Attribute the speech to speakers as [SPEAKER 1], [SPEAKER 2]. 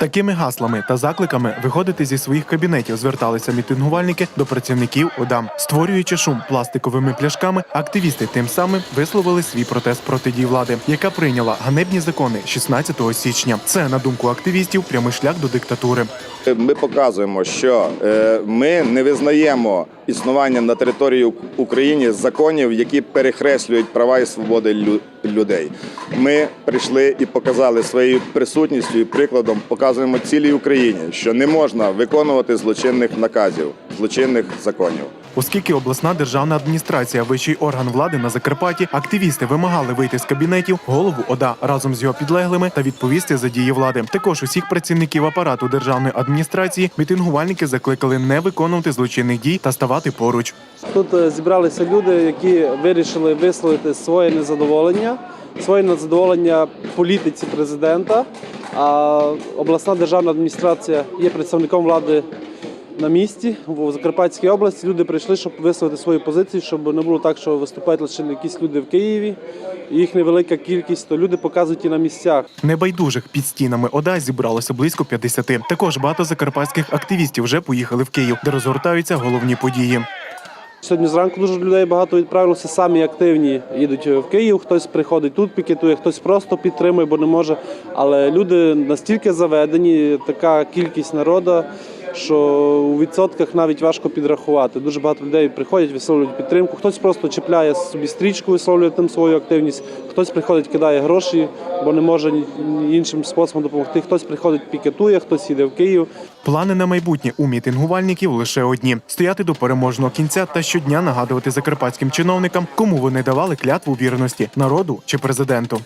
[SPEAKER 1] такими гаслами та закликами виходити зі своїх кабінетів зверталися мітингувальники до працівників ОДА. Створюючи шум пластиковими пляшками, активісти тим самим висловили свій протест проти дій влади, яка прийняла ганебні закони 16 січня. Це на думку активістів прямий шлях до диктатури.
[SPEAKER 2] Ми показуємо, що е, ми не визнаємо існування на території України законів, які перехреслюють права і свободи людей. Ми прийшли і показали своєю присутністю і прикладом, показуємо цілій Україні, що не можна виконувати злочинних наказів, злочинних законів.
[SPEAKER 1] Оскільки обласна державна адміністрація, вищий орган влади на Закарпатті, активісти вимагали вийти з кабінетів голову ОДА разом з його підлеглими та відповісти за дії влади. Також усіх працівників апарату державної адміністрації мітингувальники закликали не виконувати злочинних дій та ставати поруч.
[SPEAKER 3] Тут е, зібралися люди, які вирішили висловити своє незадоволення, своє незадоволення політиці президента. А обласна державна адміністрація є представником влади на місці в Закарпатській області. Люди прийшли, щоб висловити свою позицію, щоб не було так, що виступають лише якісь люди в Києві. і Їх невелика кількість, то люди показують і на місцях.
[SPEAKER 1] Небайдужих під стінами ОДА зібралося близько 50. Також багато закарпатських активістів вже поїхали в Київ, де розгортаються головні події.
[SPEAKER 3] Сьогодні зранку дуже людей багато відправилося, самі активні їдуть в Київ. Хтось приходить тут, пікетує, хтось просто підтримує, бо не може. Але люди настільки заведені, така кількість народу, що у відсотках навіть важко підрахувати. Дуже багато людей приходять, висловлюють підтримку. Хтось просто чіпляє собі стрічку, висловлює тим свою активність. Хтось приходить, кидає гроші, бо не може іншим способом допомогти. Хтось приходить, пікетує, хтось їде в Київ.
[SPEAKER 1] Плани на майбутнє у мітингувальників лише одні: стояти до переможного кінця та щодня нагадувати закарпатським чиновникам, кому вони давали клятву вірності народу чи президенту.